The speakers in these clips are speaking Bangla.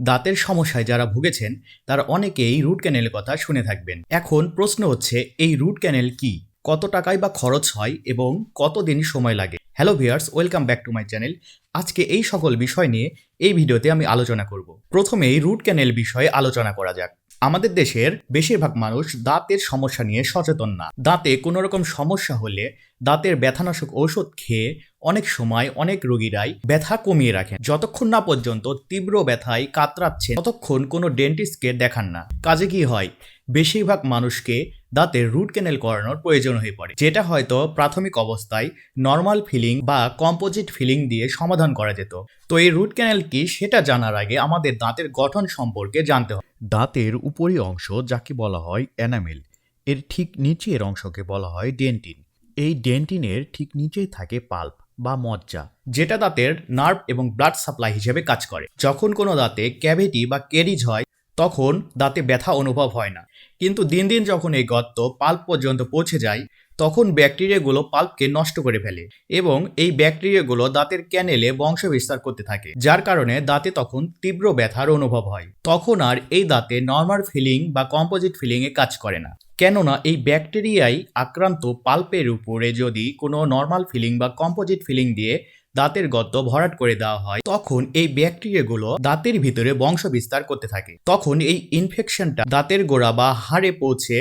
দাঁতের সমস্যায় যারা ভুগেছেন, তারা অনেকেই রুট ক্যানেলের কথা শুনে থাকবেন। এখন প্রশ্ন হচ্ছে, এই রুট ক্যানেল কি? কত টাকায় বা খরচ হয় এবং কতদিন সময় লাগে? Hello viewers welcome back to my channel আজকে এই সকল বিষয় নিয়ে এই ভিডিওতে আমি আলোচনা করব। প্রথমেই রুট ক্যানেল বিষয়ে আলোচনা করা যাক। আমাদের দেশের বেশিরভাগ মানুষ দাঁতের সমস্যা নিয়ে সচেতন না। দাঁতে কোনো রকম সমস্যা হলে দাঁতের ব্যথানাশক ঔষধ খেয়ে অনেক সময় অনেক রোগীরাই ব্যথা কমিয়ে রাখেন। যতক্ষণ না পর্যন্ত তীব্র ব্যথায় কাতরাচ্ছে ততক্ষণ কোনো ডেন্টিস্টকে দেখান না। কাজে কি হয়? বেশিরভাগ মানুষকে দাঁতের রুট ক্যানেল করানোর প্রয়োজন হয়ে পড়ে, যেটা হয়তো প্রাথমিক অবস্থায় নর্মাল ফিলিং বা কম্পোজিট ফিলিং দিয়ে সমাধান করা যেত। তো এই রুট ক্যানেল কি সেটা জানার আগে আমাদের দাঁতের গঠন সম্পর্কে জানতে হবে। দাঁতের উপরি অংশ, যাকে বলা হয় এনামেল, এর ঠিক নিচের অংশকে বলা হয় ডেন্টিন। এই ডেন্টিনের ঠিক নিচেই থাকে পাল্প বা মজ্জা, যেটা দাঁতের নার্ভ এবং ব্লাড সাপ্লাই হিসেবে কাজ করে। যখন কোনো দাঁতে ক্যাভিটি বা কেরিজ হয়, তখন দাঁতে ব্যথা অনুভব হয় না। কিন্তু দিন দিন যখন এই গর্ত পাল্প পর্যন্ত পৌঁছে যায়, তখন ব্যাকটেরিয়াগুলো পাল্পকে নষ্ট করে ফেলে এবং এই ব্যাকটেরিয়াগুলো দাঁতের ক্যানেলে বংশ বিস্তার করতে থাকে, যার কারণে দাঁতে তখন তীব্র ব্যথার অনুভব হয়। তখন আর এই দাঁতে নর্মাল ফিলিং বা কম্পোজিট ফিলিংয়ে কাজ করে না। কেননা এই ব্যাকটেরিয়াই আক্রান্ত পাল্পের উপরে যদি কোনো নর্মাল ফিলিং বা কম্পোজিট ফিলিং দিয়ে দাঁতের গর্ত ভরাট করে দেওয়া হয়, তখন এই ব্যাকটেরিয়াগুলো দাঁতের ভিতরে বংশ বিস্তার করতে থাকে। তখন এই ইনফেকশনটা দাঁতের গোড়া বা হাড়ে পৌঁছে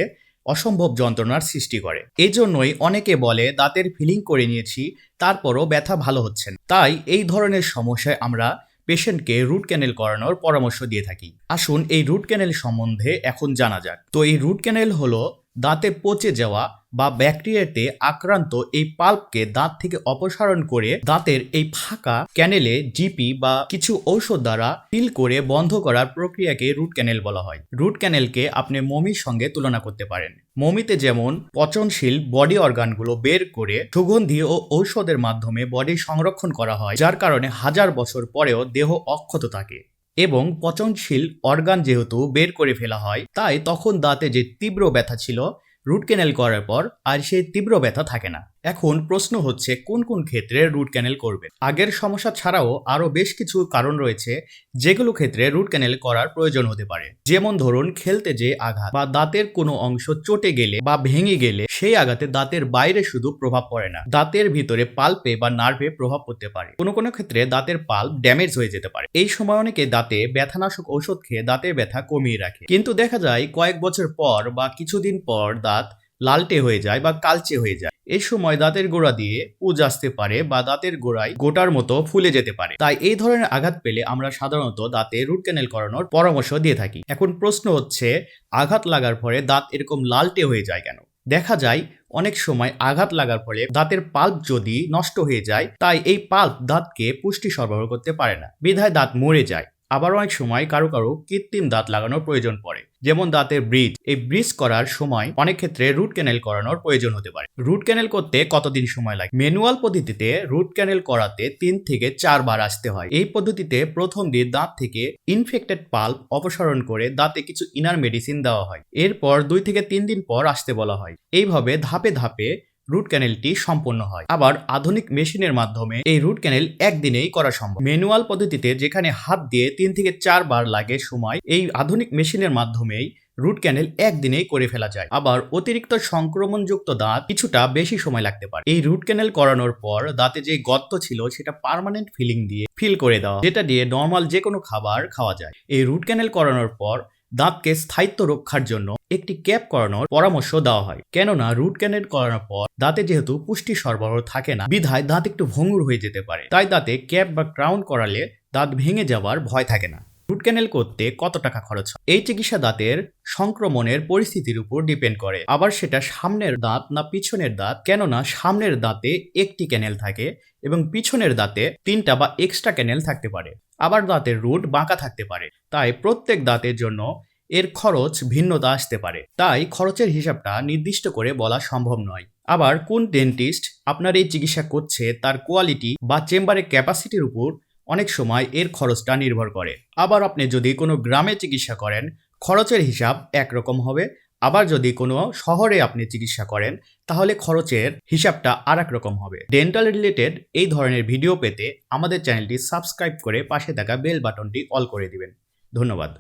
অসম্ভব যন্ত্রণার সৃষ্টি করে। এই জন্যই অনেকে বলে, দাঁতের ফিলিং করে নিয়েছি, তারপরও ব্যথা ভালো হচ্ছে না। তাই এই ধরনের সমস্যায় আমরা পেশেন্টকে রুট ক্যানেল করানোর পরামর্শ দিয়ে থাকি। আসুন এই রুট ক্যানেল সম্বন্ধে এখন জানা যাক। তো এই রুট ক্যানেল হলো দাঁতে পচে যাওয়া বা ব্যাকটেরিয়াতে আক্রান্ত এই পাল্পকে দাঁত থেকে অপসারণ করে দাঁতের এই ফাঁকা ক্যানেলে জিপি বা কিছু ঔষধ দ্বারা ফিল করে বন্ধ করার প্রক্রিয়াকে রুট ক্যানেল বলা হয়। রুট ক্যানেলকে আপনি মমির সঙ্গে তুলনা করতে পারেন। মমিতে যেমন পচনশীল বডি অর্গানগুলো বের করে সুগন্ধি ও ঔষধের মাধ্যমে বডি সংরক্ষণ করা হয়, যার কারণে হাজার বছর পরেও দেহ অক্ষত থাকে। এবং পচনশীল অর্গান যেহেতু বের করে ফেলা হয়, তাই তখন দাঁতে যে তীব্র ব্যথা ছিল, রুট ক্যানেল করার পর আর সেই তীব্র ব্যথা থাকে না। এখন প্রশ্ন হচ্ছে, কোন কোন ক্ষেত্রে রুট ক্যানেল করবে আগের সমস্যা ছাড়াও আরও বেশ কিছু কারণ রয়েছে, যেগুলো ক্ষেত্রে রুট ক্যানেল করার প্রয়োজন হতে পারে। যেমন ধরুন, খেলতে যে আঘাত বা দাঁতের কোনো অংশ চটে গেলে বা ভেঙে গেলে সেই আঘাতে দাঁতের বাইরে শুধু প্রভাব পড়ে না, দাঁতের ভিতরে পাল্পে বা নার্ভে প্রভাব পড়তে পারে। কোনো কোনো ক্ষেত্রে দাঁতের পাল্প ড্যামেজ হয়ে যেতে পারে। এই সময় অনেকে দাঁতে ব্যথানাশক ঔষধ খেয়ে দাঁতের ব্যথা কমিয়ে রাখে। কিন্তু দেখা যায়, কয়েক বছর পর বা কিছুদিন পর দাঁত লালটে হয়ে যায় বা কালচে হয়ে যায়। এই সময় দাঁতের গোড়া দিয়ে পুজ আসতে পারে বা দাঁতের গোড়ায় গোটার মতো ফুলে যেতে পারে। তাই এই ধরনের আঘাত পেলে আমরা সাধারণত দাঁতে রুট ক্যানেল করানোর পরামর্শ দিয়ে থাকি। এখন প্রশ্ন হচ্ছে, আঘাত লাগার পরে দাঁত এরকম লালটে হয়ে যায় কেন? দেখা যায়, অনেক সময় আঘাত লাগার ফলে দাঁতের পাল্প যদি নষ্ট হয়ে যায়, তাই এই পাল্প দাঁতকে পুষ্টি সরবরাহ করতে পারে না। বিধায় দাঁত মরে যায়। আবার অনেক সময় কারও কারও কৃত্রিম দাঁত লাগানোর প্রয়োজন পড়ে। যেমন দাঁতের ব্রিজ। এই ব্রিজ করার সময় অনেক ক্ষেত্রে রুট ক্যানেল করানোর প্রয়োজন হতে পারে। রুট ক্যানেল করতে কতদিন সময় লাগে? ম্যানুয়াল পদ্ধতিতে রুট ক্যানেল করাতে তিন থেকে চারবার আসতে হয়। এই পদ্ধতিতে প্রথম দিয়ে দাঁত থেকে ইনফেক্টেড পাল্প অপসারণ করে দাঁতে কিছু ইনার মেডিসিন দেওয়া হয়। এরপর দুই থেকে তিন দিন পর আসতে বলা হয়। এইভাবে ধাপে ধাপে রুট ক্যানেলটি সম্পন্ন হয়। আবার আধুনিক মেশিনের মাধ্যমে এই রুট ক্যানেল একদিনেই করা সম্ভব। ম্যানুয়াল পদ্ধতিতে যেখানে হাত দিয়ে তিন থেকে চারবার লাগে সময়, এই আধুনিক মেশিনের মাধ্যমেই রুট ক্যানেল একদিনেই করে ফেলা যায়। আবার অতিরিক্ত সংক্রমণযুক্ত দাঁত কিছুটা বেশি সময় লাগতে পারে। এই রুট ক্যানেল করানোর পর দাঁতে যে গর্ত ছিল, সেটা পার্মানেন্ট ফিলিং দিয়ে ফিল করে দেওয়া, যেটা দিয়ে নর্মাল যে কোনো খাবার খাওয়া যায়। এই রুট ক্যানেল করানোর পর দাঁতকে স্থায়িত্ব রক্ষার জন্য একটি ক্যাপ করানোর পরামর্শ দেওয়া হয়। কেননা রুট ক্যানেল করানোর পর দাঁতে যেহেতু পুষ্টি সরবরাহ থাকে না, বিধায় দাঁত একটু ভঙ্গুর হয়ে যেতে পারে। তাই দাঁতে ক্যাপ বা ক্রাউন করালে দাঁত ভেঙে যাওয়ার ভয় থাকে না। রুট ক্যানেল করতে কত টাকা খরচ হয়? এই চিকিৎসা দাঁতের সংক্রমণের পরিস্থিতির উপর ডিপেন্ড করে। আবার সেটা সামনের দাঁত না পিছনের দাঁত? কেননা সামনের দাঁতে একটি ক্যানেল থাকে এবং পিছনের দাঁতে তিনটা বা এক্সট্রা ক্যানেল থাকতে পারে। আবার দাঁতের রুট বাঁকা থাকতে পারে। তাই প্রত্যেক দাঁতের জন্য এর খরচ ভিন্নতা আসতে পারে। তাই খরচের হিসাবটা নির্দিষ্ট করে বলা সম্ভব নয়। আবার কোন ডেন্টিস্ট আপনার এই চিকিৎসা করছে তার কোয়ালিটি বা চেম্বারের ক্যাপাসিটির উপর অনেক সময় এর খরচটা নির্ভর করে। আবার আপনি যদি কোনো গ্রামে চিকিৎসা করেন, খরচের হিসাব একরকম হবে। আবার যদি কোনো শহরে আপনি চিকিৎসা করেন, তাহলে খরচের হিসাবটা আর রকম হবে। ডেন্টাল রিলেটেড এই ধরনের ভিডিও পেতে আমাদের চ্যানেলটি সাবস্ক্রাইব করে পাশে থাকা বেল বাটনটি অল করে দিবেন। ধন্যবাদ।